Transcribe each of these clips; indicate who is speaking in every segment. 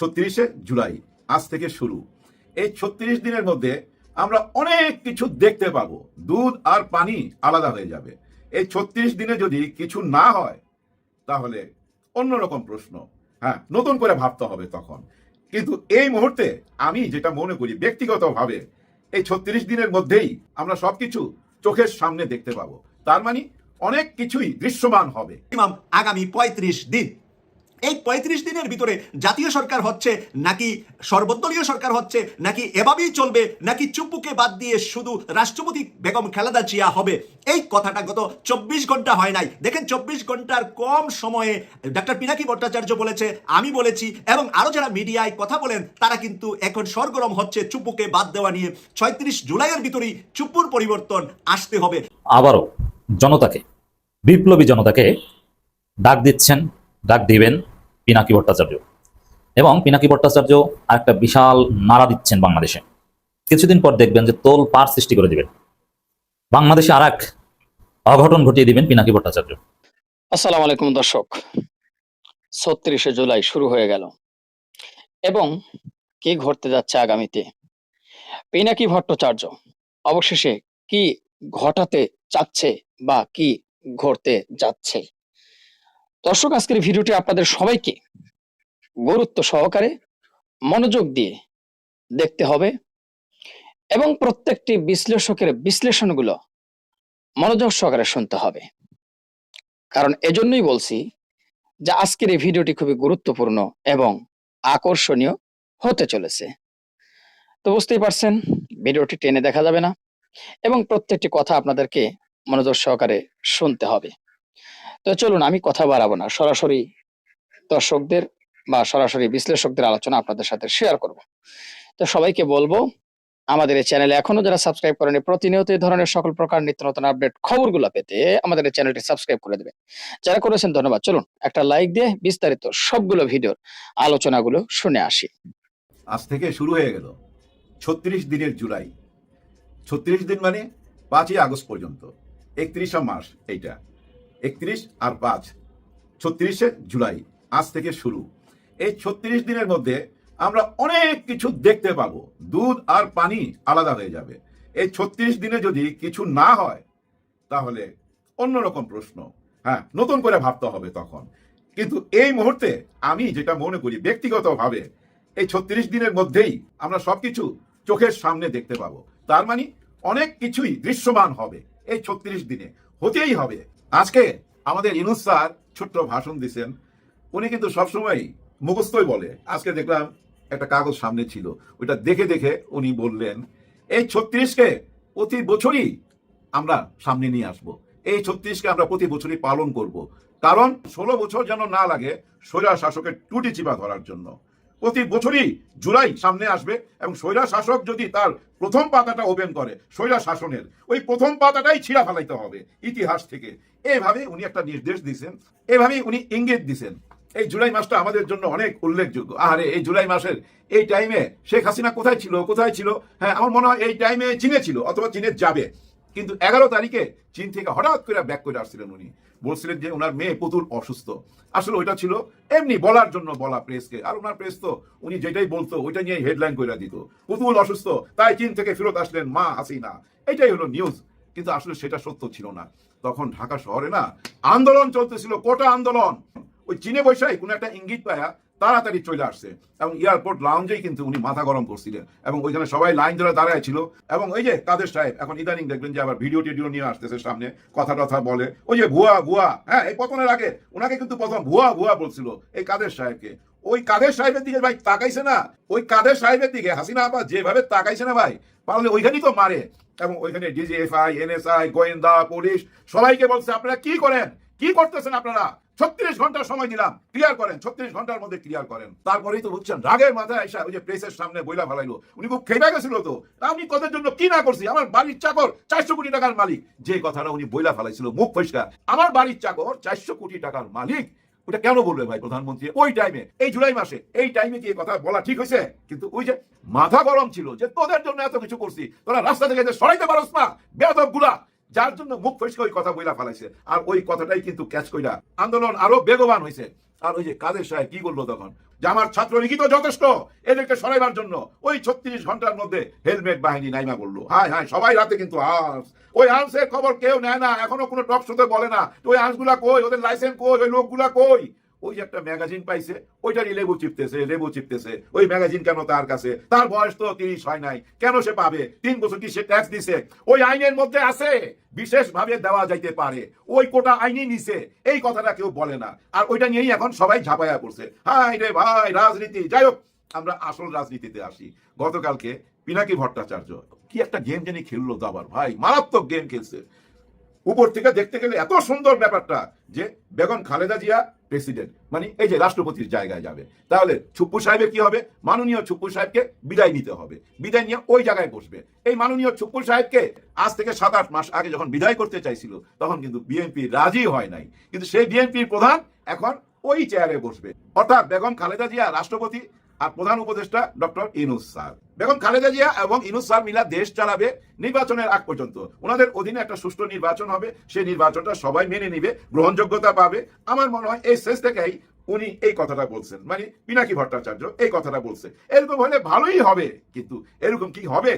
Speaker 1: ছত্রিশে জুলাই, আজ থেকে শুরু। এই ছত্রিশ দিনের মধ্যে আমরা অনেক কিছু দেখতে পাবো। দুধ আর পানি আলাদা হয়ে যাবে। এই ছত্রিশ দিনে যদি কিছু না হয়, তাহলে অন্যরকম প্রশ্ন। হ্যাঁ নতুন করে ভাবতে হবে তখন। কিন্তু এই মুহূর্তে আমি যেটা মনে করি ব্যক্তিগতভাবে, এই ছত্রিশ দিনের মধ্যেই আমরা সবকিছু চোখের সামনে দেখতে পাবো। তার মানে অনেক কিছুই দৃশ্যমান হবে।
Speaker 2: আগামী পঁয়ত্রিশ দিন। এই পঁয়ত্রিশ দিনের ভিতরে জাতীয় সরকার হচ্ছে নাকি সর্বদলীয় সরকার হচ্ছে নাকি এভাবেই চলবে, নাকি চুপ্পুকে বাদ দিয়ে শুধু রাষ্ট্রপতি বেগম খালেদা জিয়া হবে? এই কথাটা গত চব্বিশ ঘণ্টা হয় নাই। দেখেন চব্বিশ ঘণ্টার কম সময়ে ডক্টর পিনাকি ভট্টাচার্য বলেছে, আমি বলেছি, এবং আরও যারা মিডিয়ায় কথা বলেন, তারা কিন্তু এখন সরগরম হচ্ছে চুপ্পুকে বাদ দেওয়া নিয়ে। ছয়ত্রিশ জুলাইয়ের ভিতরেই চুপ্পুর পরিবর্তন আসতে হবে।
Speaker 3: আবারও জনতাকে, বিপ্লবী জনতাকে ডাক দিচ্ছেন, ডাক দিবেন। পিনাকি ভট্টাচার্য। এবং পিনাকি ভট্টাচার্য আরেকটা বিশাল নাড়া দিচ্ছেন বাংলাদেশে। কিছুদিন পর দেখবেন যে তোল পার সৃষ্টি করে দিবেন। বাংলাদেশে আর এক অঘটন ঘটিয়ে দিবেন পিনাকি ভট্টাচার্য।
Speaker 4: আসসালামু আলাইকুম দর্শক। ছত্রিশে জুলাই শুরু হয়ে গেল। এবং কি ঘটতে যাচ্ছে আগামীতে? পিনাকি ভট্টাচার্য, অবশেষে কি ঘটাতে চাচ্ছে বা কি ঘটতে যাচ্ছে? দর্শক, আজকের ভিডিওটি আপনাদের সবাইকে গুরুত্ব সহকারে মনোযোগ দিয়ে দেখতে হবে এবং প্রত্যেকটি বিশ্লেষকের বিশ্লেষণগুলো মনোযোগ সহকারে শুনতে হবে। কারণ এজন্যই বলছি যে আজকের এই ভিডিওটি খুবই গুরুত্বপূর্ণ এবং আকর্ষণীয় হতে চলেছে। তো বুঝতেই পারছেন, ভিডিওটি টেনে দেখা যাবে না এবং প্রত্যেকটি কথা আপনাদেরকে মনোযোগ সহকারে শুনতে হবে। তো চলুন, আমি কথা বাড়াবো না। সরাসরি দর্শকদের বা সরাসরি বিশ্লেষকদের আলোচনা আপনাদের সাথে শেয়ার করব। তো সবাইকে বলব, আমাদের এই চ্যানেলে এখনও যারা সাবস্ক্রাইব করেনি প্রতিনিয়ত এই ধরনের সকল প্রকার নিত্য নতুন আপডেট খবরগুলো পেতে আমাদের এই চ্যানেলটি সাবস্ক্রাইব করে দেবেন। যারা করেছেন, ধন্যবাদ। চলুন, একটা লাইক দিয়ে বিস্তারিত সবগুলো ভিডিওর আলোচনাগুলো শুনে আসি।
Speaker 1: আজ থেকে শুরু হয়ে গেল ছত্রিশ দিনের জুলাই। ছত্রিশ দিন মানে পাঁচই আগস্ট পর্যন্ত, একত্রিশে মাস এইটা। একত্রিশ আর পাঁচ। ছত্রিশে জুলাই, আজ থেকে শুরু। এই ছত্রিশ দিনের মধ্যে আমরা অনেক কিছু দেখতে পাবো। দুধ আর পানি আলাদা হয়ে যাবে। এই ছত্রিশ দিনে যদি কিছু না হয়, তাহলে অন্যরকম প্রশ্ন। হ্যাঁ নতুন করে ভাবতে হবে তখন। কিন্তু এই মুহূর্তে আমি যেটা মনে করি ব্যক্তিগতভাবে, এই ছত্রিশ দিনের মধ্যেই আমরা সবকিছু চোখের সামনে দেখতে পাবো। তার মানে অনেক কিছুই দৃশ্যমান হবে এই ছত্রিশ দিনে। হতেই হবে। আজকে আমাদের ইনুস স্যার ছোট্ট ভাষণ দিছেন। উনি কিন্তু সবসময় মুখস্থই বলে। আজকে দেখলাম একটা কাগজ সামনে ছিল। ওইটা দেখে দেখে উনি বললেন, এই ছত্রিশকে প্রতি বছরই আমরা সামনে নিয়ে আসব। এই ছত্রিশকে আমরা প্রতি বছরই পালন করব। কারণ ষোলো বছর যেন না লাগে স্বৈরা শাসকের টুটি চিপা ধরার জন্য। প্রতি বছরই জুলাই সামনে আসবে এবং স্বৈরা শাসক যদি তার প্রথম পাতাটা ওপেন করে, স্বৈরা শাসনের, ওই প্রথম পাতাটাই ছিঁড়া ফেলাইতে হবে ইতিহাস থেকে। এইভাবে উনি একটা নির্দেশ দিছেন, এভাবেই উনি ইঙ্গিত দিছেন। এই জুলাই মাসটা আমাদের জন্য অনেক উল্লেখযোগ্য। আরে এই জুলাই মাসের এই টাইমে শেখ হাসিনা কোথায় ছিল কোথায় ছিল? হ্যাঁ আমার মনে হয় এই টাইমে চীনে ছিল, অথবা চীনে যাবে। কিন্তু এগারো তারিখে চীন থেকে হঠাৎ করে ব্যাক করে আসছিলেন উনি। বলছিলেন যে ওনার মেয়ে পুতুল অসুস্থ। আসলে ওইটা ছিল এমনি বলার জন্য বলা প্রেসকে। আর ওনার প্রেস তো উনি যেটাই বলতো, ওইটা নিয়ে হেডলাইন করে দিত। পুতুল অসুস্থ, তাই চীন থেকে ফেরত আসলেন মা হাসিনা। এটাই হলো নিউজ কিন্তু আসলে সেটা সত্য ছিল না। তখন ঢাকা শহরে না আন্দোলন চলতেছিল, কোটা আন্দোলন। ওই চীনে বৈশাই কোনো একটা ইঙ্গিত পায়া তাড়াতাড়ি চলে আসছে। এবং এয়ারপোর্ট লাউঞ্জেই কিন্তু উনি মাথা গরম করছিলেন। এবং ওইখানে সবাই লাইন ধরে দাঁড়ায় ছিল। এবং ওই যে কাদের সাহেব, এখন ইদানিং দেখবেন যে আবার ভিডিও টিডিও নিয়ে আসতেছে সামনে, কথা টথা বলে। ওই যে ভুয়া ভুয়া হ্যাঁ এই পতনের আগে ওনাকে কিন্তু প্রথম ভুয়া ভুয়া বলছিল এই কাদের সাহেবকে। ওই কাদের সাহেবের দিকে ভাই তাকাইছে না? ওই কাদের সাহেবের দিকে? হাসিনা আবার যেভাবে তাকাইছে না ভাই? পারলে ওইখানেই তো মারে। এবং ওইখানে ডিজিএফআই এনএসআই গোয়েন্দা, পুলিশ সবাইকে বলছে, আপনারা কি করেন? কি করতেছেন আপনারা? ছত্রিশ ঘণ্টা সময় দিলাম ক্লিয়ার করেন, ছত্রিশ ঘণ্টার মধ্যে ক্লিয়ার করেন। তারপরেই তো বুঝছেন, রাগের মাথায় আইসা ওই যে প্রেসের সামনে বইলা ফেলাইলো। উনি খুব খেপে গেছিল তো। আমি কদের জন্য কি না করছি? আমার বাড়ির চাকর চারশো কোটি টাকার মালিক। যে কথাটা উনি বইলা ফেলাইছিল, মুখ পরিষ্কার আমার বাড়ির চাকর চারশো কোটি টাকার মালিক। ওটা কেন বলবে ভাই প্রধানমন্ত্রী? ওই টাইমে এই জুলাই মাসে, এই টাইমে কি কথা বলা ঠিক হয়েছে? কিন্তু ওই যে মাথা গরম ছিল যে তোদের জন্য এত কিছু করছি, তোরা রাস্তা থেকে সরাইতে পারস না বেদবগুলা যার জন্য মুখ ফসকে ওই কথা বইলা ফেলাইছে। আর ওই কথাটাই কিন্তু ক্যাচ কইরা আন্দোলন আরও বেগবান হয়েছে আর ওই যে কাদের সাহেব, কি করল তখন? যে আমার ছাত্র লিখিত যথেষ্ট, এদেরকে সরাইবার জন্য। ওই ছত্রিশ ঘণ্টার মধ্যে হেলমেট বাহিনী নাইমা বলল। হ্যাঁ হায়, সবাই রাতে কিন্তু আর্মস ওই আর্মসের খবর কেউ নেয় না, এখনও কোনো টক শোতে বলে না। ওই আর্মসগুলা কই? ওদের লাইসেন্স কই? ওই লোকগুলা কই? ওই যে একটা ম্যাগাজিন পাইছে ওইটারই লেবু চিপতেছে লেবু চিপতেছে। ওই ম্যাগাজিন কেন তার কাছে? তার বয়স তো তিরিশ হয় নাই। কেন সে পাবে? তিন বছর কি সে ট্যাক্স দিছে? ওই আইনের মধ্যে আছে। বিশেষ ভাবে দেওয়া যাইতে পারে। ওই কোটা আইনই নিছে। এই কথাটা কেউ বলে না। আর ওইটা নিয়েই এখন সবাই ঝাপাইয়া পড়ছে। হাই রে ভাই, রাজনীতি। যাই হোক, আমরা আসল রাজনীতিতে আসি। গতকালকে পিনাকি ভট্টাচার্য কি একটা গেম জানি খেললো তো আবার ভাই, মারাত্মক গেম খেলছে। উপর থেকে দেখতে গেলে এত সুন্দর ব্যাপারটা যে বেগম খালেদা জিয়া প্রেসিডেন্ট মানে এই যে রাষ্ট্রপতির জায়গায় যাবে। তাহলে ছুপ্পু সাহেবের কি হবে? মাননীয় ছুপ্পু সাহেবকে বিদায় নিতে হবে। বিদায় নিয়ে ওই জায়গায় বসবে। এই মাননীয় ছুপ্পু সাহেবকে আজ থেকে সাত আট মাস আগে যখন বিদায় করতে চাইছিল, তখন কিন্তু বিএনপি রাজি হয় নাই। কিন্তু সেই বিএনপির প্রধান এখন ওই চেয়ারে বসবে। অর্থাৎ বেগম খালেদা জিয়া রাষ্ট্রপতি আর প্রধান উপদেষ্টা ডক্টর ইনুস স্যার। বেগম খালেদা জিয়া এবং ইনুস স্যার মিলা দেশ চালাবে নির্বাচনের আগ পর্যন্ত। ওনাদের অধীনে একটা সুষ্ঠু নির্বাচন হবে, সেই নির্বাচনটা সবাই মেনে নিবে, গ্রহণযোগ্যতা পাবে। আমার মনে হয় এই শেষ থেকেই উনি এই কথাটা বলছেন। মানে পিনাকি ভট্টাচার্য এই কথাটা বলছে। এরকম হলে ভালোই হবে, কিন্তু এরকম কি হবে?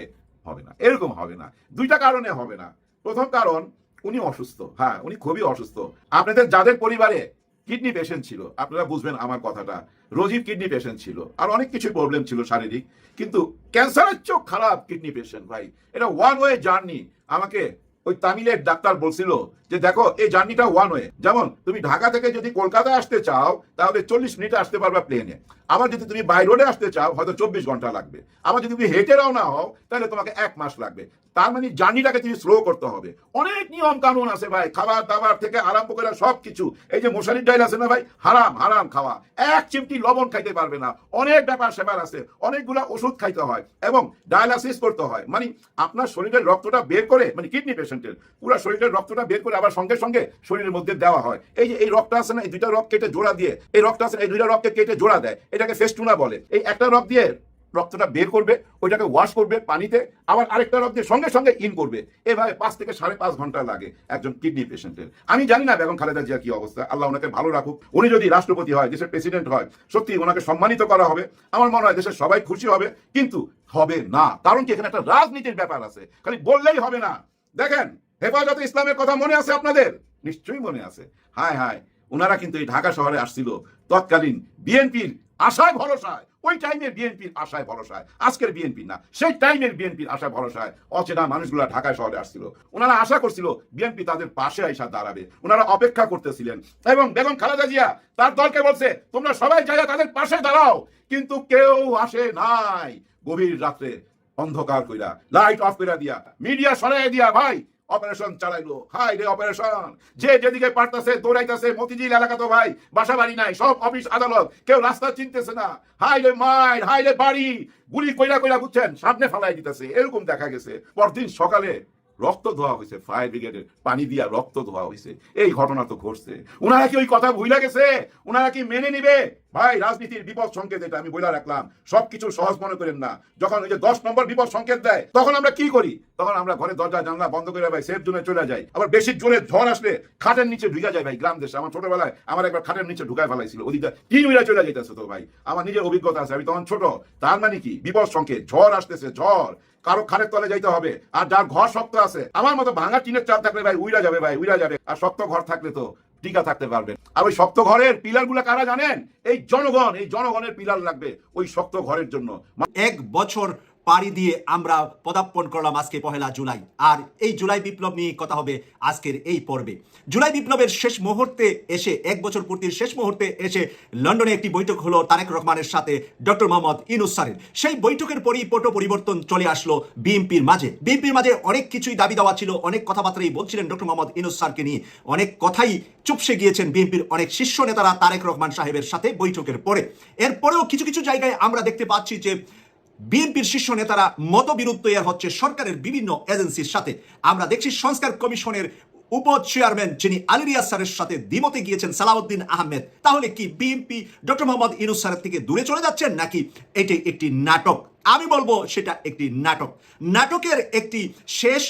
Speaker 1: হবে না, এরকম হবে না। দুইটা কারণে হবে না। প্রথম কারণ, উনি অসুস্থ। হ্যাঁ উনি খুবই অসুস্থ। আপনাদের, যাদের পরিবারে কিডনি পেশেন্ট ছিল। আপনারা বুঝবেন আমার কথাটা। রোজির কিডনি পেশেন্ট ছিল। আর অনেক কিছু প্রবলেম ছিল শারীরিক। কিন্তু ক্যান্সারের চোখ খারাপ কিডনি পেশেন্ট ভাই। এটা ওয়ান ওয়ে জার্নি আমাকে ওই তামিলের ডাক্তার বলছিল যে, দেখো, এই জার্নিটা ওয়ান ওয়ে। যেমন, তুমি ঢাকা থেকে যদি কলকাতা আসতে চাও, তাহলে চল্লিশ মিনিটে আসতে পারবা প্লেনে। আবার যদি তুমি বাই রোডে আসতে চাও, হয়তো চব্বিশ ঘণ্টা লাগবে। আবার যদি তুমি হেঁটে রওনা হও, তাহলে তোমাকে এক মাস লাগবে। তার মানে জার্নিটাকে তুমি স্লো করতে হবে। অনেক নিয়ম কানুন আছে ভাই। খাবার দাবার থেকে আরম্ভ করে সব কিছু এই যে মশারির ডাইল আছে না ভাই? হারাম হারাম খাওয়া। এক চিমটি লবণ খাইতে পারবে না। অনেক ব্যাপার সেবার আছে। অনেকগুলা ওষুধ খাইতে হয় এবং ডায়ালাসিস করতে হয়। মানে আপনার শরীরের রক্তটা বের করে মানে কিডনি পেশেন্টের পুরো শরীরের রক্তটা বের করে আবার সঙ্গে সঙ্গে শরীরের মধ্যে দেওয়া হয়। এই যে এই রক্ত আছে না, এই দুইটা রক্ত কেটে জোড়া দিয়ে, এই রক্ত আছে এই দুইটা রক্তকে কেটে জোড়া দেয়। এটাকে ফেস্টুনা বলে। এই একটা রক্ত দিয়ে রক্তটা বের করবে, ওইটাকে ওয়াশ করবে পানিতে, আবার আরেকটা রক্ত সঙ্গে সঙ্গে ইন করবে। এভাবে পাঁচ থেকে সাড়ে পাঁচ ঘণ্টা লাগে একজন কিডনি পেশেন্টের আমি জানি না বেগম খালেদা জিয়া কি অবস্থা। আল্লাহ ওনাকে ভালো রাখুক। উনি যদি রাষ্ট্রপতি হয়, দেশের প্রেসিডেন্ট হয়, সত্যি ওনাকে সম্মানিত করা হবে। আমার মনে হয় দেশের সবাই খুশি হবে, কিন্তু হবে না। কারণ কি এখানে একটা রাজনীতির ব্যাপার আছে। খালি বললেই হবে না। দেখেন, হেফাজতে ইসলামের কথা মনে আছে আপনাদের? নিশ্চয়ই মনে আছে। হায় হায় ওনারা কিন্তু এই ঢাকা শহরে আসছিল। তৎকালীন বিএনপির আশায় ভরসায়। ওই টাইমের বিএনপির আশায় ভরসায়। আজকের বিএনপি না, সেই টাইমের বিএনপির আশায় ভরসায় অচেনা মানুষগুলা ঢাকা শহরে আসছিল। ওনারা আশা করছিল বিএনপি তাদের পাশে আইসা দাঁড়াবে। ওনারা অপেক্ষা করতেছিলেন। এবং বেগম খালেদা জিয়া তার দলকে বলছে, তোমরা সবাই জায়গা তাদের পাশে দাঁড়াও। কিন্তু কেউ আসে নাই। গভীর রাত্রে অন্ধকার কইরা লাইট অফ কইরা দিয়া মিডিয়া সরাই দিয়া, ভাই অপারেশন চালাইলো হাই রে অপারেশন যে যেদিকে পারতাছে, দৌড়াইতাছে, মতিঝিল এলাকা তো ভাই বাসা বাড়ি নাই, সব অফিস আদালত, কেউ রাস্তা চিনতেছে না। হাই রে মাইর হাই রে বাড়ি! গুলি কইরা কইরা বুঝছেন, সামনে ফালাই দিতেছে, এরকম দেখা গেছে। পরদিন সকালে রক্ত ধোয়া হয়েছে ফায়ার ব্রিগেডের পানি দিয়া রক্ত ধোয়া হয়েছে এই ঘটনা তো ঘটছে। ওনারা কি ওই কথা ভুলে গেছে? ওনারা কি মেনে নিবে? ভাই, রাজনীতির বিপদ সংকেত এটা, আমি বলে রাখলাম। সবকিছু সহজ মনে করেন না। যখন ওই যে দশ নম্বর বিপদ সংকেত দেয়, তখন আমরা কি করি? তখন আমরা ঘরে দরজা, জানলা বন্ধ করে ভাই সেফ জোনে চলে যাই। আবার বেশি জোরে ঝড় আসলে খাটের নিচে ঢুকে যায় ভাই, গ্রাম দেশে। আমার ছোটবেলায় আমার একবার খাটের নিচে ঢুকায় ফেলাইছিল। ওদিকটা তিন মিলা চলে যেতেছে তো ভাই। আমার নিজের অভিজ্ঞতা আছে, আমি তখন ছোট। তার মানে কি? বিপদ সংকেত, ঝড় আসতেছে, ঝড়। কারও খানের তলে যাইতে হবে। আর যার ঘর শক্ত আছে, আমার মতো ভাঙা টিনের চাল থাকলে ভাই উইরা যাবে ভাই, উইরা যাবে। আর শক্ত ঘর থাকলে তো টিকা থাকতে পারবেন আর ওই শক্ত ঘরের পিলারগুলা কারা জানেন? এই জনগণ, এই জনগণের পিলার লাগবে ওই শক্ত ঘরের জন্য।
Speaker 2: এক বছর পাড়ি দিয়ে আমরা পদার্পণ করলাম আজকে পহেলা জুলাই। আর এই জুলাই বিপ্লব নিয়ে কথা হবে আজকের এই পর্বে। জুলাই বিপ্লবের শেষ মুহূর্তে এসে, এক বছর পূর্তির শেষ মুহূর্তে এসে লন্ডনে একটি বৈঠক হলো তারেক রহমানের সাথে ডক্টর মোহাম্মদ ইনুস স্যারের। সেই বৈঠকের পরই পট পরিবর্তন চলে আসলো বিএনপির মাঝে। বিএনপির মাঝে অনেক কিছুই দাবি দেওয়া ছিল, অনেক কথাবার্তাই বলছিলেন ডক্টর মোহাম্মদ ইনুস স্যারকে নিয়ে। অনেক কথাই চুপসে গিয়েছেন বিএনপির অনেক শীর্ষ নেতারা তারেক রহমান সাহেবের সাথে বৈঠকের পরে। এরপরেও কিছু কিছু জায়গায় আমরা দেখতে পাচ্ছি যে বিএনপির শীর্ষ নেতারা মতবিরোধ তৈরি হচ্ছে সরকারের বিভিন্ন এজেন্সির সাথে। আমরা দেখছি সংস্কার কমিশনের উপ, চেয়ারম্যান যিনি আলিরিয়া স্যারের সাথে দ্বিমতে গিয়েছেন সালাউদ্দিন আহমেদ। তাহলে কি বিএনপি ডক্টর মোহাম্মদ ইনুস স্যারের থেকে দূরে চলে যাচ্ছেন নাকি এটি একটি নাটক? আমি বলব সেটা একটি নাটক। নাটকের একটি শেষ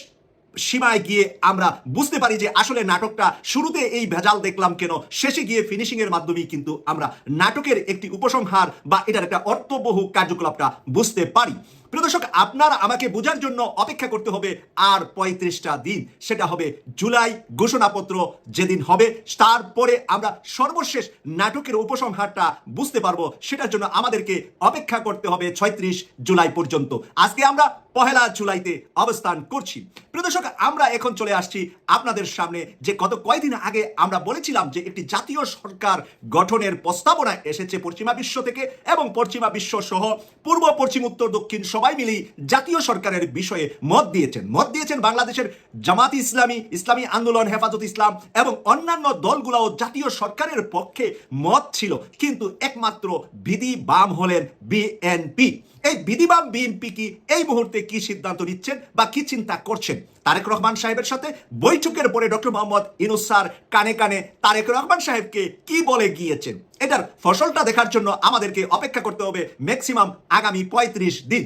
Speaker 2: সীমায় গিয়ে আমরা বুঝতে পারি যে আসলে নাটকটা শুরুতে এই ভেজাল দেখলাম কেন, শেষে গিয়ে ফিনিশিং এর মাধ্যমেই কিন্তু আমরা নাটকের একটি উপসংহার বা এটার একটা অর্থবহু কার্যকলাপটা বুঝতে পারি। প্রিয় দর্শক, আপনার আমাকে বোঝার জন্য অপেক্ষা করতে হবে আর পঁয়ত্রিশটা দিন। সেটা হবে জুলাই ঘোষণাপত্র যেদিন হবে, তারপরে আমরা সর্বশেষ নাটকের উপসংহারটা বুঝতে পারব। সেটার জন্য আমাদেরকে অপেক্ষা করতে হবে ছয়ত্রিশ জুলাই পর্যন্ত। আজকে আমরা পহেলা জুলাইতে অবস্থান করছি। প্রিয় দর্শক, আমরা এখন চলে আসছি আপনাদের সামনে যে গত কয়েকদিন আগে আমরা বলেছিলাম যে একটি জাতীয় সরকার গঠনের প্রস্তাবনা এসেছে পশ্চিমা বিশ্ব থেকে এবং পশ্চিমা বিশ্ব সহ পূর্ব, পশ্চিম, উত্তর, দক্ষিণ সবাই মিলেই জাতীয় সরকারের বিষয়ে মত দিয়েছেন। মত দিয়েছেন বাংলাদেশের জামাত ইসলামী ইসলামী আন্দোলন, হেফাজত ইসলাম এবং অন্যান্য দলগুলোও জাতীয় সরকারের পক্ষে মত ছিল। কিন্তু একমাত্র বিধি বাম হলেন বিএনপি। এই বিধিবাম বিএনপি কি এই মুহূর্তে কি সিদ্ধান্ত নিচ্ছেন বা কি চিন্তা করছেন? তারেক রহমান সাহেবের সাথে বৈঠকের পরে ডক্টর মোহাম্মদ ইনুস স্যার কানে কানে তারেক রহমান সাহেবকে কি বলে গিয়েছেন? এটার ফসলটা দেখার জন্য আমাদেরকে অপেক্ষা করতে হবে ম্যাক্সিমাম আগামী পঁয়ত্রিশ দিন।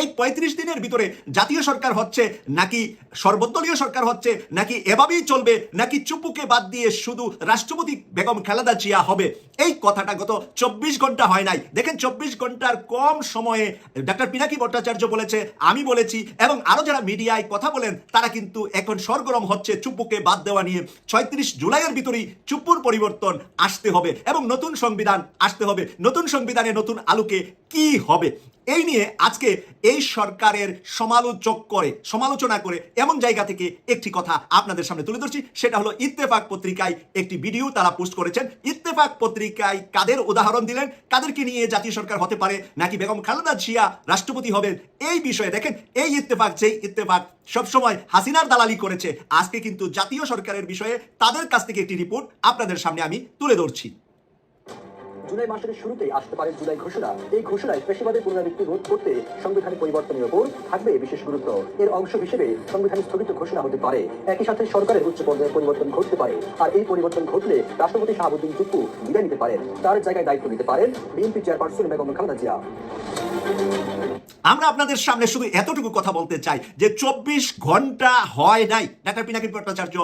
Speaker 2: এই পঁয়ত্রিশ দিনের ভিতরে জাতীয় সরকার হচ্ছে নাকি সর্বদলীয় সরকার হচ্ছে নাকি এভাবেই চলবে, নাকি চুপুকে বাদ দিয়ে শুধু রাষ্ট্রপতি বেগম খালেদা জিয়া হবে? এই কথাটা গত চব্বিশ ঘণ্টা হয় নাই। দেখেন চব্বিশ ঘণ্টার কম সময়ে ডাক্তার পিনাকি ভট্টাচার্য বলেছে, আমি বলেছি, এবং আরও যারা মিডিয়ায় কথা বলেন, তারা কিন্তু এখন সরগরম হচ্ছে চুপুকে বাদ দেওয়া নিয়ে। ছয়ত্রিশ জুলাইয়ের ভিতরেই চুপুর পরিবর্তন আসতে হবে, এবং নতুন সংবিধান আসতে হবে। নতুন সংবিধানে নতুন আলোকে কি হবে? এই নিয়ে আজকে এই সরকারের সমালোচক করে, সমালোচনা করে এমন জায়গা থেকে একটি কথা আপনাদের সামনে তুলে ধরছি। সেটা হলো, ইত্তেফাক পত্রিকায় একটি ভিডিও তারা পোস্ট করেছেন। ইত্তেফাক পত্রিকায় কাদের উদাহরণ দিলেন? কাদেরকে নিয়ে জাতীয় সরকার হতে পারে? নাকি বেগম খালেদা জিয়া রাষ্ট্রপতি হবেন? এই বিষয়ে দেখেন, এই ইত্তেফাক, যেই ইত্তেফাক সবসময় হাসিনার দালালি করেছে, আজকে কিন্তু জাতীয় সরকারের বিষয়ে তাদের কাছ থেকে একটি রিপোর্ট আপনাদের সামনে আমি তুলে ধরছি।
Speaker 5: জুলাই মাসের শুরুতেই আসতে পারে জুলাই ঘোষণা। এই ঘোষণায় পেশিবাদের পুনরাবৃত্তি রোধ করতে সংবিধানের পরিবর্তনের উপর থাকবে বিশেষ গুরুত্ব। এর অংশ হিসেবে সংবিধান স্থগিত ঘোষণা হতে পারে। একই সাথে সরকারের উচ্চ পর্যায়ের পরিবর্তন ঘটতে পারে। আর এই পরিবর্তন ঘটলে রাষ্ট্রপতি শাহাবুদ্দিন টুকু বিদায় নিতে পারেন। তার জায়গায় দায়িত্ব নিতে পারেন বিএনপি চেয়ারপারসন বেগম খালেদা জিয়া।
Speaker 2: আমরা আপনাদের সামনে শুধু এতটুকু কথা বলতে চাই যে চব্বিশ ঘণ্টা হয় নাই। ডাক্তার পিনাকি ভট্টাচার্য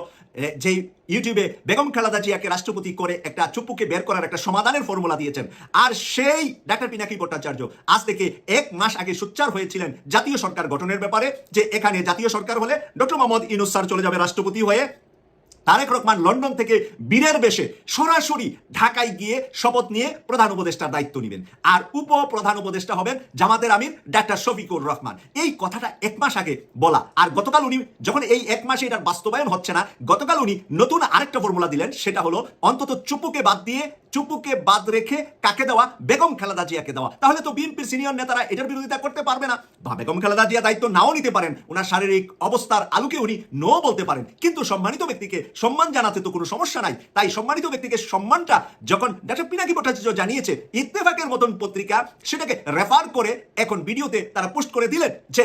Speaker 2: যেই ইউটিউবে বেগম খালেদা জিয়াকে রাষ্ট্রপতি করে একটা চুপ্পুকে বের করার একটা সমাধানের ফর্মুলা দিয়েছেন, আর সেই ডাক্তার পিনাকি ভট্টাচার্য আজ থেকে এক মাস আগে সোচ্চার হয়েছিলেন জাতীয় সরকার গঠনের ব্যাপারে, যে এখানে জাতীয় সরকার হলে ডক্টর মোহাম্মদ ইনুস স্যার চলে যাবে রাষ্ট্রপতি হয়ে। তারেক রহমান লন্ডন থেকে বীরের বেশে সরাসরি ঢাকায় গিয়ে শপথ নিয়ে প্রধান উপদেষ্টার দায়িত্ব নেবেন। আর উপ প্রধান উপদেষ্টা হবেন জামাতের আমির ডাক্তার শফিকুর রহমান। এই কথাটা এক মাস আগে বলা। আর গতকাল উনি যখন এই এক মাসে এটার বাস্তবায়ন হচ্ছে না, গতকাল উনি নতুন আরেকটা ফর্মুলা দিলেন, সেটা হলো অন্তত চুপুকে বাদ দিয়ে, চুপুকে বাদ রেখে কাকে দেওয়া? বেগম খালেদা জিয়াকে দেওয়া। তাহলে তো বিএনপির সিনিয়র নেতারা এটার বিরোধিতা করতে পারবে না। বা বেগম খালেদা জিয়া দায়িত্ব নাও নিতে পারেন। ওনার শারীরিক অবস্থার আলোকে উনি নো বলতে পারেন। কিন্তু সম্মানিত ব্যক্তিকে সম্মান জানাতে তো কোনো সমস্যা নাই। তাই সম্মানিত ব্যক্তিকে সম্মানটা যখন ডাক্তার পিনাকি ভট্টাচার্য জানিয়েছে, ইত্তেফাকের মতন পত্রিকা সেটাকে রেফার করে এখন ভিডিওতে তারা পোস্ট করে দিলেন যে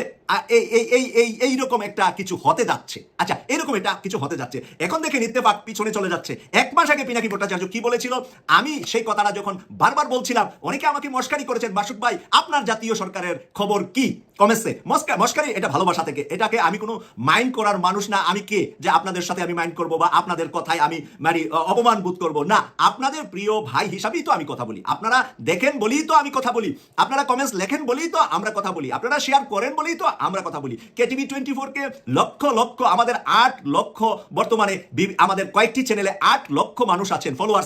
Speaker 2: এই এই এই এই এইরকম একটা কিছু হতে যাচ্ছে। আচ্ছা এরকম এটা কিছু হতে যাচ্ছে। এখন দেখেন ইত্তেফাক পিছনে চলে যাচ্ছে। এক মাস আগে পিনাকি ভট্টাচার্য কি বলেছিল? আমি সেই কথাটা যখন বারবার বলছিলাম, অনেকে আমাকে মস্কারি করেছেন বাসুক ভাই, আপনার জাতীয় সরকারের খবর কি? কমেছে। মস্কা মস্কারি, এটা ভালোবাসা থেকে। এটাকে আমি কোনো মাইন্ড করার মানুষ না। আমি কে? যে আপনাদের সাথে আমি মাইন্ড করব বা আপনাদের কথায় আমি মানে অপমান বোধ করব। না, আপনাদের প্রিয় ভাই হিসাবেই তো আমি কথা বলি। আপনারা দেখেন বলেই তো আমি কথা বলি। আপনারা কমেন্টস লেখেন বলেই তো আমরা কথা বলি। আপনারা শেয়ার করেন বলেই তো আমরা কথা বলি। কেটিভি টোয়েন্টি ফোরকে লক্ষ লক্ষ, আমাদের আট লক্ষ বর্তমানে আমাদের কয়েকটি চ্যানেলে আট লক্ষ মানুষ আছেন ফলোয়ার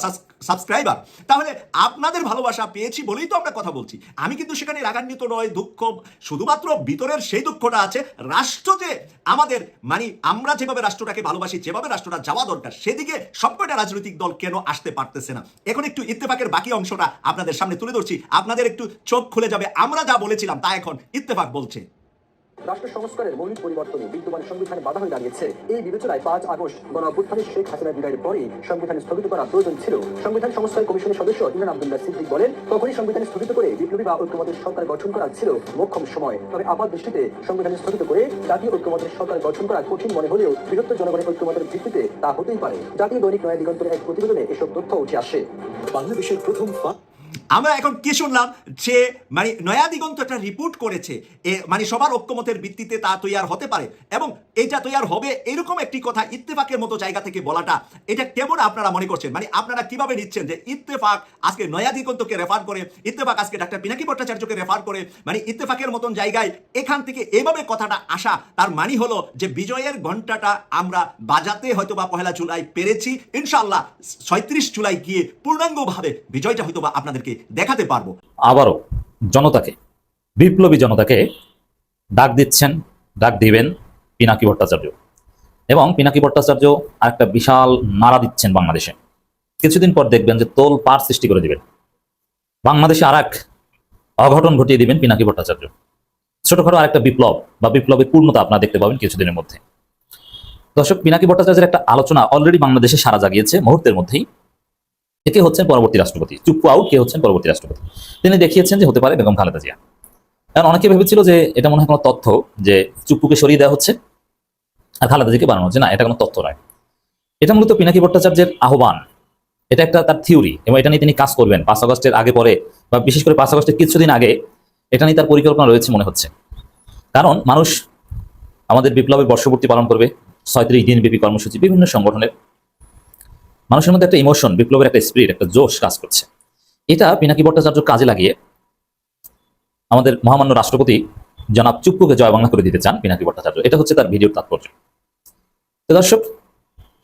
Speaker 2: সাবস্ক্রাইবার তাহলে আপনাদের ভালোবাসা পেয়েছি বলেই তো আমরা কথা বলছি। আমি কিন্তু সেখানে রাগান্বিত নয়, দুঃখ, শুধুমাত্র ভিতরের সেই দুঃখটা আছে রাষ্ট্র যে আমাদের মানে আমরা যেভাবে রাষ্ট্রটাকে ভালোবাসি, যেভাবে রাষ্ট্রটা যাওয়া দরকার, সেদিকে সবকটা রাজনৈতিক দল কেন আসতে পারতেছে না? এখন একটু ইত্তেফাকের বাকি অংশটা আপনাদের সামনে তুলে ধরছি। আপনাদের একটু চোখ খুলে যাবে, আমরা যা বলেছিলাম তা এখন ইত্তেফাক বলছে।
Speaker 5: রাষ্ট্র সংস্কারের মৌলিক পরিবর্তনে বিদ্যমান সংবিধানে বাধা হয়ে দাঁড়িয়েছে। এই বিবেচনায় পাঁচ আগস্ট গণ শেখ হাসিনা বিদায়ের পরেই সংবিধান স্থগিত করা প্রয়োজন ছিল। সংবিধান সংস্কার কমিশনের সদস্য ইমরান আবদুল্লাহ সিদ্দিক বলেন, তখনই সংবিধান স্থগিত করে বিপ্লবী বা ঐক্যমতের সরকার গঠন করা ছিল মোক্ষম সময়। তবে আপাত দৃষ্টিতে সংবিধান স্থগিত করে জাতীয় ঐক্যমতের সরকার গঠন করা কঠিন মনে হলেও বৃহত্তর জনগণের ঐক্যমতের ভিত্তিতে তা হতেই পারে। জাতীয় দৈনিক নয়া দিগন্তের এক প্রতিবেদনে এসব তথ্য উঠে আসে। বাংলাদেশের প্রথম
Speaker 2: আমরা এখন কি শুনলাম? যে মানে নয়া দিগন্ত একটা রিপোর্ট করেছে, এ মানে সবার ঐক্যমতের ভিত্তিতে তা তৈয়ার হতে পারে এবং এটা তৈয়ার হবে এরকম একটি কথা ইত্তেফাকের মতো জায়গা থেকে বলাটা, এটা কেমন আপনারা মনে করছেন? মানে আপনারা কীভাবে নিচ্ছেন যে ইত্তেফাক আজকে নয়া দিগন্তকে রেফার করে, ইত্তেফাক আজকে ডাক্তার পিনাকি ভট্টাচার্যকে রেফার করে মানে ইত্তেফাকের মতন জায়গায় এখান থেকে এভাবে কথাটা আসা, তার মানে হলো যে বিজয়ের ঘন্টাটা আমরা বাজাতে হয়তো বা পহেলা জুলাই পেরেছি। ইনশাল্লাহ ছয়ত্রিশ জুলাই গিয়ে পূর্ণাঙ্গভাবে বিজয়টা হয়তো বা আপনাদেরকে দেখাতে পারব।
Speaker 3: আবারও জনতাকে, বিপ্লবী জনতাকে ডাক দিচ্ছেন, ডাক দিবেন পিনাকি ভট্টাচার্য। এবং পিনাকি ভট্টাচার্য আরেকটা বিশাল নাড়া দিচ্ছেন বাংলাদেশে। কিছুদিন পর দেখবেন যে তোল পার সৃষ্টি করে দিবেন। বাংলাদেশে আর এক অঘটন ঘটিয়ে দিবেন পিনাকি ভট্টাচার্য। ছোটখাটো আরেকটা বিপ্লব বা বিপ্লবের পূর্ণতা আপনারা দেখতে পাবেন কিছুদিনের মধ্যে। দর্শক, পিনাকি ভট্টাচার্যের একটা আলোচনা অলরেডি বাংলাদেশে সারা জাগিয়েছে, মুহূর্তের মধ্যেই। কে হচ্ছেন পরবর্তী রাষ্ট্রপতি? চুপ্পু আউট কে হচ্ছেন পরবর্তী রাষ্ট্রপতি? তিনি দেখিয়েছেন যে হতে পারে বেগম খালেদা জিয়া। কারণ অনেকে ভেবেছিল যে এটা মনে হয় কোনো তথ্য যে চুপ্পুকে সরিয়ে দেওয়া হচ্ছে আর খালেদা জিকে বানানো হচ্ছে। না, এটা কোনো তথ্য নয়। এটা মূলত পিনাকি ভট্টাচার্যের আহ্বান। এটা একটা তার থিওরি এবং এটা নিয়ে তিনি কাজ করবেন। পাঁচ আগস্টের আগে পরে বা বিশেষ করে পাঁচ আগস্টের কিছুদিন আগে এটা নিয়ে তার পরিকল্পনা রয়েছে মনে হচ্ছে। কারণ মানুষ আমাদের বিপ্লবের বর্ষপূর্তি পালন করবে, ছয়ত্রিশ দিনব্যাপী কর্মসূচি, বিভিন্ন সংগঠনের মানুষের মধ্যে একটা ইমোশন বিপ্লবের একটা স্পিরিট একটা জোশ কাজ করছে। এটা পিনাকি ভট্টাচার্য কাজে লাগিয়ে আমাদের মহামান্য রাষ্ট্রপতি জনাব চুপ্পুকে জয় বাংলা করে দিতে চান পিনাকি ভট্টাচার্য। এটা হচ্ছে তার ভিডিওর তাৎপর্য। দর্শক,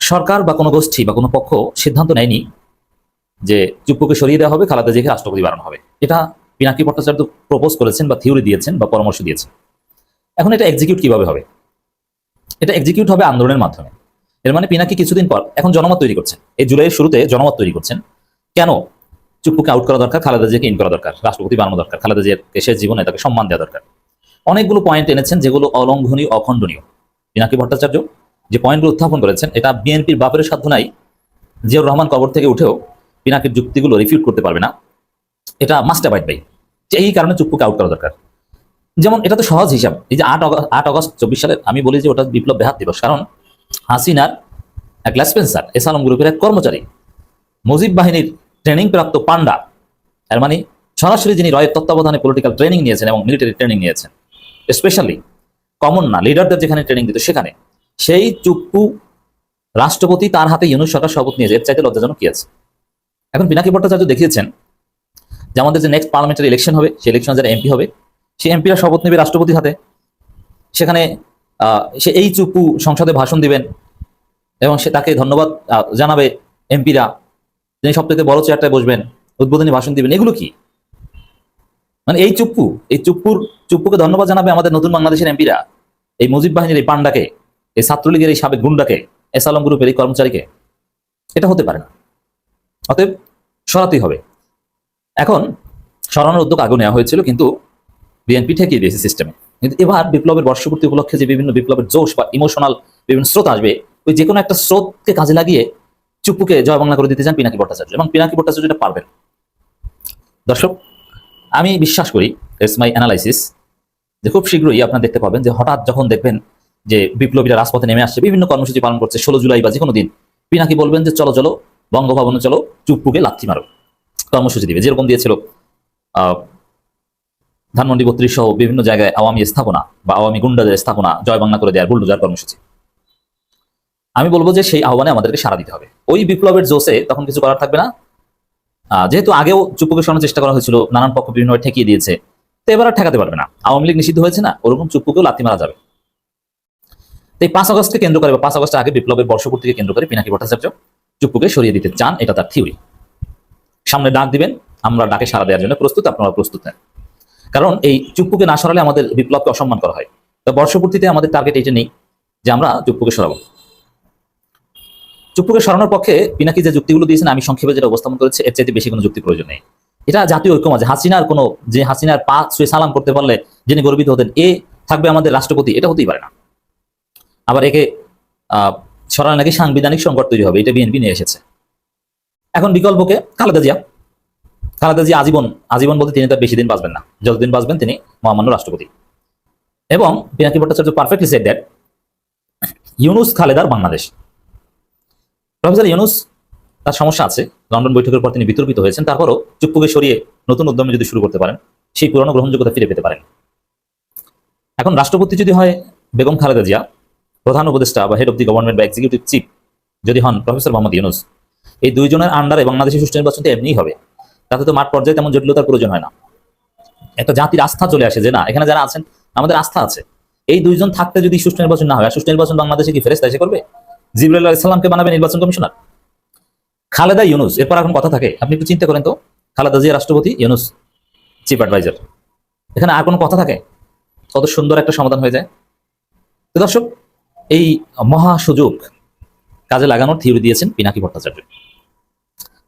Speaker 3: সরকার বা কোনো গোষ্ঠী বা কোনো পক্ষ সিদ্ধান্ত নেয়নি যে চুপ্পুকে সরিয়ে দেওয়া হবে, খালাদা জিয়াকে রাষ্ট্রপতি বানানো হবে। এটা পিনাকি ভট্টাচার্য প্রপোজ করেছেন বা থিওরি দিয়েছেন বা পরামর্শ দিয়েছেন। এখন এটা এক্সিকিউট কীভাবে হবে? এটা এক্সিকিউট হবে আন্দোলনের মাধ্যমে। এর মানে পিনাকি কিছুদিন পর এখন জনমত তৈরি করছেন। এই জুলাইয়ের শুরুতে জনমত তৈরি করছেন। কেন? চুপ্পুকে আউট করা দরকার, খালেদা জিয়াকে ইন করা দরকার, রাষ্ট্রপতি বানানো দরকার, খালেদা জিয়াকে শেষ জীবনে তাকে সম্মান দেওয়া দরকার। অনেকগুলো পয়েন্ট এনেছেন যেগুলো অলঙ্ঘনীয়, অখণ্ডনীয়। পিনাকি ভট্টাচার্য যে পয়েন্টগুলো উত্থাপন করেছেন, এটা বিএনপির বাপের সাধ্য নাই। জিয়াউর রহমান কবর থেকে উঠেও পিনাকির যুক্তিগুলো রিফিউট করতে পারবে না। এটা মাস্ট অ্যাবাইড বাই এই কারণে চুপ্পুকে আউট করা দরকার। যেমন এটা তো সহজ হিসাব। এই যে আট আট অগস্ট চব্বিশ সালে আমি বলি যে ওটা বিপ্লব বেহাত দিবস। কারণ হাসিনার এক লেসপেন্সার এসালম গ্রুপের এক কর্মচারী। মুজিব বাহিনীর ট্রেনিং প্রাপ্ত পান্ডা এর মানে সরাসরি যিনি রয়ের তত্ত্বাবধানে পলিটিক্যাল ট্রেনিং নিয়েছেন এবং মিলিটারি ট্রেনিং নিয়েছেন স্পেশালি কমন না লিডারদের যেখানে ট্রেনিং দিত সেখানে। সেই চুপ্পু রাষ্ট্রপতি তার হাতে ইউনুস সরকার শপথ নিয়েছে এর চাইতে লজ্জাজনক কি আছে? এখন পিনাকি ভট্টাচার্য দেখিয়েছেন যে আমাদের যে নেক্সট পার্লামেন্টারি ইলেকশন হবে, সেই ইলেকশনে যারা এমপি হবে, সেই এমপিরা শপথ নেবে রাষ্ট্রপতির হাতে। সেখানে সে এই চুপ্পু সংসদে ভাষণ দিবেন এবং সে তাকে ধন্যবাদ জানাবে এমপিরা। তিনি সবথেকে বড় চেয়ারটায় বসবেন, উদ্বোধনী ভাষণ দিবেন। এগুলো কি? মানে এই চুপ্পু, এই চুপ্পুর, চুপ্পুকে ধন্যবাদ জানাবে আমাদের নতুন বাংলাদেশের এমপিরা। এই মুজিব বাহিনীর এই পান্ডাকে এই ছাত্রলীগের এই সাবেক গুন্ডাকে, এস আলম গ্রুপের এই কর্মচারীকে, এটা হতে পারে না। অতএব সরাতেই হবে। এখন সরানোর উদ্যোগ আগে নেওয়া হয়েছিল, কিন্তু বিএনপি ঠেকিয়ে দিয়েছে সিস্টেমে কিন্তু এবার বিপ্লবের বর্ষপূর্তি উপলক্ষে যে বিভিন্ন বিপ্লবের জোশ বা ইমোশনাল বিভিন্ন স্রোত আসবে, ওই যে কোনো একটা স্রোতকে কাজে লাগিয়ে চুপ্পুকে জয় বাংলা করে দিতে চান পিনাকি ভট্টাচার্য এবং পিনাকি ভট্টাচার্য এটা পারবেন। দর্শক, আমি বিশ্বাস করি ইটস মাই অ্যানালাইসিস যে খুব শীঘ্রই আপনারা দেখতে পাবেন যে হঠাৎ যখন দেখবেন যে বিপ্লবীরা রাজপথে নেমে আসছে, বিভিন্ন কর্মসূচি পালন করছে, ষোলো জুলাই বা যে কোনো দিন, পিনাকি বলবেন যে চলো চলো, বঙ্গভবনে চলো, চুপ্পুকে লাথি মারো। কর্মসূচি দিবে, যেরকম দিয়েছিল ধানমন্ডি বত্রিশ সহ বিভিন্ন জায়গায় আওয়ামী স্থাপনা বা আওয়ামী গুন্ডাদের স্থাপনা জয় বাংলা করে দেওয়ার বুলডোজার কর্মসূচি। আমি বলব যে সেই আহ্বানে আমাদেরকে সাড়া দিতে হবে। ওই বিপ্লবের জোসে তখন কিছু করার থাকবে না। যেহেতু আগেও চুপ্পুকে সরানোর চেষ্টা করা হয়েছিল, নানান পক্ষ বিভিন্নভাবে ঠেকিয়ে দিয়েছে, তো এবার আর ঠেকাতে পারবে না। আওয়ামী লীগ নিষিদ্ধ হয়েছে না, ওরকম চুপ্পুকেও লাথি মারা যাবে। এই পাঁচ আগস্টকে কেন্দ্র করে বা পাঁচ আগস্টের আগে বিপ্লবের বর্ষপূর্তিকে কেন্দ্র করে পিনাকি ভট্টাচার্য চুপ্পুকে সরিয়ে দিতে চান, এটা তার থিওরি সামনে ডাক দিবেন, আমরা ডাকে সাড়া দেওয়ার জন্য প্রস্তুত আপনারা প্রস্তুত নেন। কারণ এই চুপ্পুকে না সরালে আমাদের বিপ্লবকে অসম্মান করা হয়। তো বর্ষপূর্তিতে আমাদের টার্গেট এইটা নেই যে আমরা চুপ্পুকে সরাবো। চুপ্পুকে সরানোর পক্ষে পিনাকি যে যুক্তিগুলো দিয়েছেন, আমি সংক্ষেপে যেটা উপস্থাপন করেছি, এর চাইতে বেশি কোনো যুক্তি প্রয়োজন নেই। এটা জাতীয় ঐক্যমত যে হাসিনার কোনো, যে হাসিনার পা ছুঁয়ে সালাম করতে পারলে যিনি গর্বিত হতেন, এ থাকবে আমাদের রাষ্ট্রপতি, এটা হতেই পারে না। আবার একে আহ সরানো নাকি সাংবিধানিক সংকট তৈরি হবে, এটা বিএনপি নিয়ে এসেছে। এখন বিকল্পকে, খালেদা জিয়া। খালেদা জিয়া আজীবন আজীবন বলতে তিনি তার বেশি দিন বাঁচবেন না। যতদিন বাঁচবেন তিনি মহামান্য রাষ্ট্রপতি। এবং Pinaki Bhattacharya perfectly set that Yunus খালেদার Bangladesh. Professor Yunus, তার সমস্যা আছে। লন্ডন বৈঠকের পর তিনি বিতর্কিত হয়েছেন। তারপরও চুপ্পুকে সরিয়ে নতুন উদ্যমে যদি শুরু করতে পারেন, সেই পুরনো গ্রহণযোগ্যতা ফিরে পেতে পারেন। এখন রাষ্ট্রপতি যদি হয় বেগম খালেদা জিয়া, প্রধান উপদেষ্টা বা হেড অব দি গভর্নমেন্ট বা এক্সিকিউটিভ চিফ যদি হন প্রফেসর মোহাম্মদ ইউনুস, এই দুইজনের আন্ডারে বাংলাদেশের সুষ্ঠু নির্বাচন তো এমনিই হবে। তাতে তো মাঠ পর্যায়ে তেমন জটিলতার প্রয়োজন হয় না। একটা জাতির আস্থা চলে আসে যে না, এখানে যারা আছেন, আমাদের আস্থা আছে। এই দুইজন থাকতে যদি সুষ্ঠু নির্বাচন না হয় সুষ্ঠু নির্বাচন বাংলাদেশে কি ফেরেস্তা এসে করবে? জিবরুল ইসলামকে বানাবে নির্বাচন কমিশনার? খালেদা ইউনুস, এরপর এখন কথা থাকে? আপনি একটু চিন্তা করেন তো। খালেদা জিয়া রাষ্ট্রপতি, ইউনুস চিফ অ্যাডভাইজার। এখানে আর কোনো কথা থাকে? কত সুন্দর একটা সমাধান হয়ে যায়। দর্শক, এই মহা সুযোগ কাজে লাগানোর থিওরি দিয়েছেন পিনাকি ভট্টাচার্য।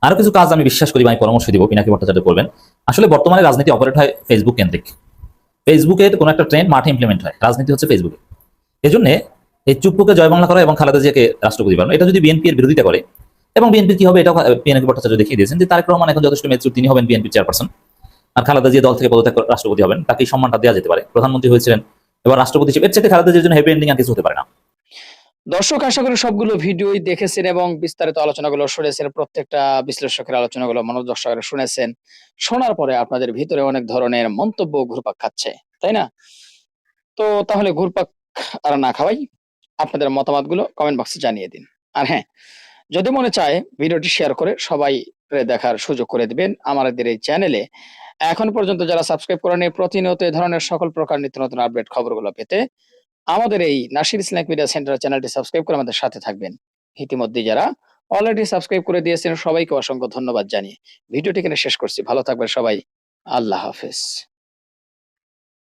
Speaker 3: আরও কিছু কাজ আমি বিশ্বাস করি আমি পরামর্শ দিব, পিনাকি ভট্টাচার্য করবেন আসলে বর্তমানে রাজনীতি অপারেট হয় ফেসবুক কেন্দ্রিক। ফেসবুকের কোনো একটা ট্রেন্ড মাঠে ইমপ্লিমেন্ট হয়। রাজনীতি হচ্ছে ফেসবুকে এই জন্য এই চুপ্পুকে জয় বাংলা করা এবং খালেদা জিয়াকে রাষ্ট্রপতি বানানো, এটা যদি বিএনপি এর বিরোধিতা করে, এবং বিএনপি কি হবে এটা পিনাকি ভট্টাচার্য দেখিয়ে দিয়েছেন যে তারেক রহমান এখন যথেষ্ট মেচুর তিনি হবেন বিএনপির চেয়ারপারসন আর খালেদা জিয়া দল থেকে পদত্যাগ রাষ্ট্রপতি হবেন, তাকে সম্মানটা দেওয়া যেতে পারে। প্রধানমন্ত্রী হয়েছিলেন, এবার রাষ্ট্রপতি হিসেবে এর চাইতে খালেদা জিয়ার জন্য হ্যাপি এন্ডিং আর কিছু হতে পারে না।
Speaker 4: দর্শক, আশা করি সবগুলো ভিডিওই দেখেছেন এবং বিস্তারিত আলোচনাগুলো শুনেছেন। প্রত্যেকটা বিশ্লেষকের আলোচনাগুলো মনোযোগ সহকারে শুনেছেন। শোনার পরে আপনাদের ভিতরে অনেক ধরনের মন্তব্য ঘুরপাক খাচ্ছে, তাই না? তো তাহলে ঘুরপাক আর না খাওয়াই, আপনাদের মতামতগুলো কমেন্ট বক্সে জানিয়ে দিন। আর হ্যাঁ যদি মনে চায় ভিডিওটি শেয়ার করে সবাই দেখার সুযোগ করে দিবেন আমাদের এই চ্যানেলে এখন পর্যন্ত যারা সাবস্ক্রাইব করেনি প্রতিনিয়ত এই ধরনের সকল প্রকার নিত্য নতুন আপডেট খবরগুলো পেতে আমাদের এই নাসির স্ন্যাক মিডিয়া সেন্টার চ্যানেলটি সাবস্ক্রাইব করে আমাদের সাথে থাকবেন। ইতিমধ্যে যারা অলরেডি সাবস্ক্রাইব করে দিয়েছেন, সবাইকে অসংখ্য ধন্যবাদ জানিয়ে। ভিডিওটি এখানে শেষ করছি। ভালো থাকবেন সবাই। আল্লাহ হাফেজ।